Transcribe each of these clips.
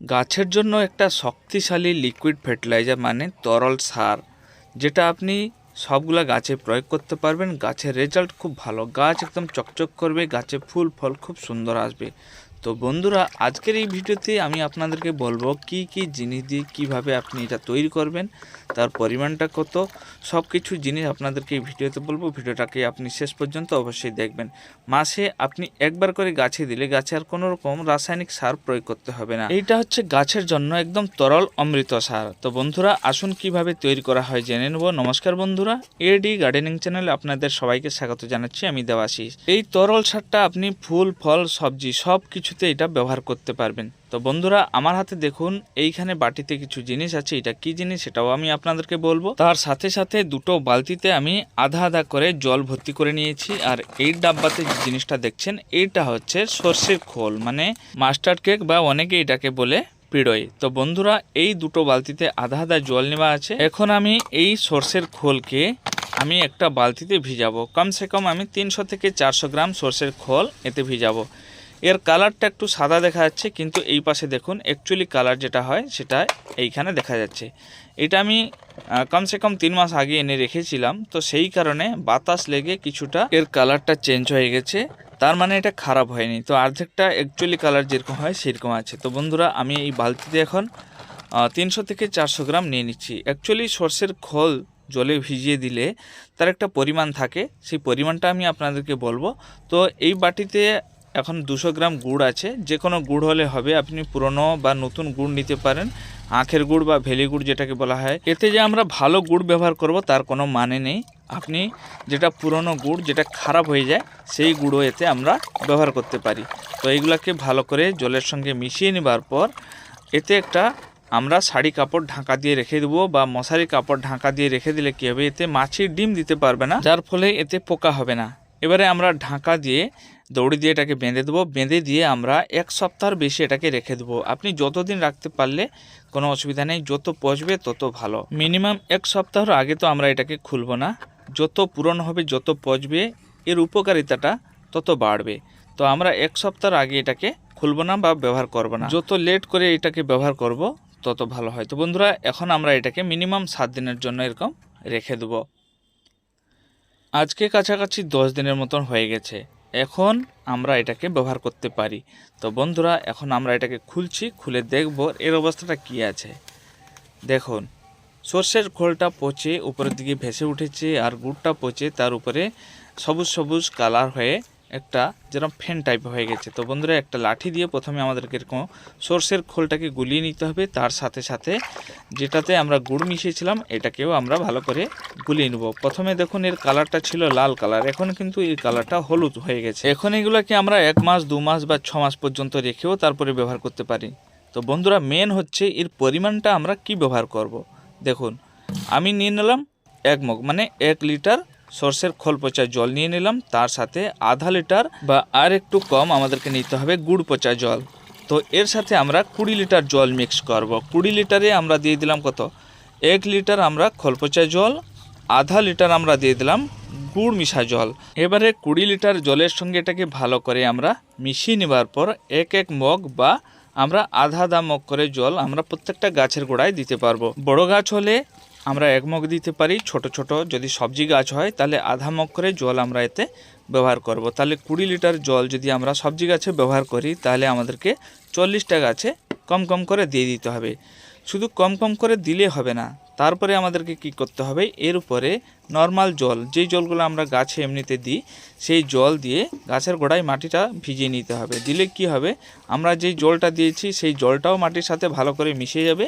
গাছের জন্য একটা শক্তিশালী লিকুইড ফার্টিলাইজার মানে তরল সার, যেটা আপনি সবগুলা গাছে প্রয়োগ করতে পারবেন। গাছের রেজাল্ট খুব ভালো। গাছ একদম চকচক করবে, গাছে ফুল, ফল খুব সুন্দর আসবে। তো বন্ধুরা, আজকের এই ভিডিওতে আমি আপনাদেরকে বলব কি কি জিনিস দিয়ে কীভাবে আপনি এটা তৈরি করবেন, তার পরিমাণটা কত সব কিছু জিনিস আপনাদেরকে এই ভিডিওতে বলব। ভিডিওটাকে আপনি শেষ পর্যন্ত অবশ্যই দেখবেন। মাসে আপনি একবার করে গাছে দিলে গাছে আর কোনো রকম রাসায়নিক সার প্রয়োগ করতে হবে না। এইটা হচ্ছে গাছের জন্য একদম তরল অমৃত সার। তো বন্ধুরা, আসুন কীভাবে তৈরি করা হয় জেনে নেব। নমস্কার বন্ধুরা এডি গার্ডেনিং চ্যানেলে আপনাদের সবাইকে স্বাগত জানাচ্ছি। আমি দেবাশিস। এই তরল সারটা আপনি ফুল, ফল, সবজি সব কিছুতে এটা ব্যবহার করতে পারবেন। তো বন্ধুরা, আমার হাতে দেখুন, এইখানে বাটিতে কিছু জিনিস আছে, এটা কি জিনিস সেটাও আমি আপনাদেরকে বলব। তার সাথে সাথে দুটো বালতিতে আমি আধা আধা করে জল ভর্তি করে নিয়েছি, আর এই ডাব্বাতে যে জিনিসটা দেখছেন, এইটা হচ্ছে সর্ষের খোল মানে মাস্টার্ড কেক বা অনেকে এটাকে বলে পিড়ই তো বন্ধুরা, এই দুটো বালতিতে আধা আধা জল নেওয়া আছে। এখন আমি এই সর্ষের খোলকে আমি একটা বালতিতে ভিজাবো। কমসে কম আমি তিনশো থেকে চারশো গ্রাম সর্ষের খোল এতে ভিজাবো। এর কালারটা একটু সাদা দেখা যাচ্ছে, কিন্তু এই পাশে দেখুন অ্যাকচুয়ালি কালার যেটা হয়, সেটা এইখানে দেখা যাচ্ছে। এটা আমি কমসে কম তিন মাস আগে এনে রেখেছিলাম, তো সেই কারণে বাতাস লেগে কিছুটা এর কালারটা চেঞ্জ হয়ে গেছে। তার মানে এটা খারাপ হয়নি। তো অর্ধেকটা অ্যাকচুয়ালি কালার যেরকম হয়, সেরকম আছে। তো বন্ধুরা, আমি এই বালতিতে এখন তিনশো থেকে চারশো গ্রাম নিয়ে নিচ্ছি। অ্যাকচুয়ালি সর্ষের খোল জলে ভিজিয়ে দিলে তার একটা পরিমাণ থাকে। সেই পরিমাণটা আমি আপনাদেরকে বলব। তো এই বাটিতে এখন দুশো গ্রাম গুড় আছে। যে কোনো গুড় হলে হবে, আপনি পুরনো বা নতুন গুড় নিতে পারেন। আখের গুড় বা ভেলি গুড় যেটাকে বলা হয়। এতে যে আমরা ভালো গুড় ব্যবহার করব, তার কোনো মানে নেই। আপনি যেটা পুরনো গুড়, যেটা খারাপ হয়ে যায়, সেই গুঁড়ো এতে আমরা ব্যবহার করতে পারি। তো এইগুলাকে ভালো করে জলের সঙ্গে মিশিয়ে নেবার পর, এতে একটা আমরা শাড়ি কাপড় ঢাকা দিয়ে রেখে দেবো বা মশারি কাপড় ঢাকা দিয়ে রেখে দিলে কী হবে? এতে মাছির ডিম দিতে পারবে না, যার ফলে এতে পোকা হবে না। এবারে আমরা ঢাকা দিয়ে দৌড়ি দিয়ে এটাকে বেঁধে দেবো। বেঁধে দিয়ে আমরা এক সপ্তাহর বেশি এটাকে রেখে দেবো। আপনি যতদিন রাখতে পারলে কোনো অসুবিধা নেই, যত পচবে তত ভালো। মিনিমাম এক সপ্তাহর আগে তো আমরা এটাকে খুলবো না। যত পুরনো হবে, যত পচবে, এর উপকারিতাটা তত বাড়বে। তো আমরা এক সপ্তাহ আগে এটাকে খুলবো না বা ব্যবহার করব না। যত লেট করে এটাকে ব্যবহার করব, তত ভালো হয়। তো বন্ধুরা, এখন আমরা এটাকে মিনিমাম সাত দিনের জন্য এরকম রেখে দেবো। আজকে কাছাকাছি দশ দিনের মতন হয়ে গেছে। এখন আমরা এটাকে ব্যবহার করতে পারি। তো বন্ধুরা, এখন আমরা এটাকে খুলছি, খুলে দেখব এর অবস্থাটা কি আছে। দেখুন, সর্ষের খোলটা পচে উপরের দিকে ভেসে উঠেছে আর গুড়টা পচে তার উপরে সবুজ সবুজ কালার হয়ে একটা যেরকম ফ্যান টাইপ হয়ে গেছে। তো বন্ধুরা, একটা লাঠি দিয়ে প্রথমে আমাদেরকে এরকম সর্ষের খোলটাকে গুলিয়ে নিতে হবে। তার সাথে সাথে যেটাতে আমরা গুড় মিশিয়েছিলাম, এটাকেও আমরা ভালো করে গুলিয়ে নেব। প্রথমে দেখুন, এর কালারটা ছিল লাল কালার এখন কিন্তু এই কালারটা হলুদ হয়ে গেছে। এখন এগুলোকে আমরা এক মাস, দু মাস বা ছ মাস পর্যন্ত রেখেও তারপরে ব্যবহার করতে পারি। তো বন্ধুরা মেন হচ্ছে এর পরিমাণটা আমরা কি ব্যবহার করব। দেখুন, আমি নিয়ে নিলাম এক মগ মানে এক লিটার সর্ষের খোল পচা জল নিয়ে নিলাম। তার সাথে আধা লিটার বা আর একটু কম আমাদেরকে নিতে হবে গুড় পচা জল। তো এর সাথে আমরা কুড়ি লিটার জল মিক্স করব। কুড়ি লিটারে আমরা দিয়ে দিলাম কত? এক লিটার আমরা খোল পচা জল, আধা লিটার আমরা দিয়ে দিলাম গুড় মিশা জল। এবারে কুড়ি লিটার জলের সঙ্গে এটাকে ভালো করে আমরা মিশিয়ে নেবার পর এক এক মগ বা আমরা আধা আধা মগ করে জল আমরা প্রত্যেকটা গাছের গোড়ায় দিতে পারব। বড় গাছ হলে আমরা এক মগ দিতে পারি, ছোট ছোট যদি সবজি গাছ হয়, তাহলে আধা মগ করে জল আমরা এতে ব্যবহার করব। তাহলে কুড়ি লিটার জল যদি আমরা সবজি গাছে ব্যবহার করি, তাহলে আমাদেরকে চল্লিশটা গাছে কম কম করে দিয়ে দিতে হবে। শুধু কম কম করে দিলে হবে না, তারপরে আমাদেরকে কি করতে হবে? এর উপরে নর্মাল জল, যেই জলগুলো আমরা গাছে এমনিতে দিই, সেই জল দিয়ে গাছের গোড়ায় মাটিটা ভিজিয়ে নিতে হবে। দিলে কি হবে? আমরা যেই জলটা দিয়েছি, সেই জলটাও মাটির সাথে ভালো করে মিশে যাবে।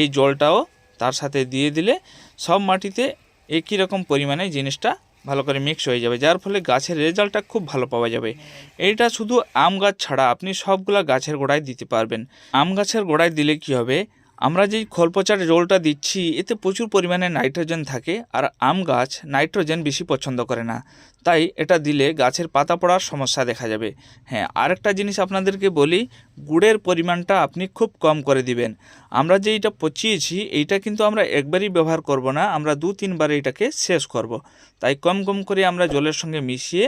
এই জলটাও তার সাথে দিয়ে দিলে সব মাটিতে একই রকম পরিমাণে জিনিসটা ভালো করে মিক্স হয়ে যাবে। যার ফলে গাছের রেজাল্টটা খুব ভালো পাওয়া যাবে। এইটা শুধু আম গাছ ছাড়া আপনি সবগুলা গাছের গোড়ায় দিতে পারবেন। আম গাছের গোড়ায় দিলে কি হবে? আমরা যেই খোলপচার জলটা দিচ্ছি, এতে প্রচুর পরিমাণে নাইট্রোজেন থাকে আর আম গাছ নাইট্রোজেন বেশি পছন্দ করে না। তাই এটা দিলে গাছের পাতা পড়ার সমস্যা দেখা যাবে। হ্যাঁ আরেকটা জিনিস আপনাদেরকে বলি, গুড়ের পরিমাণটা আপনি খুব কম করে দিবেন। আমরা যে এটা পচিয়েছি, এইটা কিন্তু আমরা একবারই ব্যবহার করব না, আমরা দু, তিনবার এটাকে শেষ করব। তাই কম কম করে আমরা জলের সঙ্গে মিশিয়ে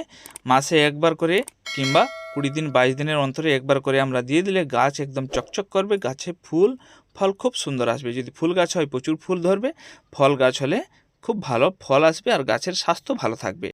মাসে একবার করে কিংবা কুড়ি দিন, বাইশ দিনের অন্তরে একবার করে আমরা দিয়ে দিলে গাছ একদম চকচক করবে, গাছে ফুল ফল খুব সুন্দর আসবে। যদি ফুল গাছ হয়, প্রচুর ফুল ধরবে। ফল গাছ হলে খুব ভালো ফল আসবে আর গাছের স্বাস্থ্য ভালো থাকবে।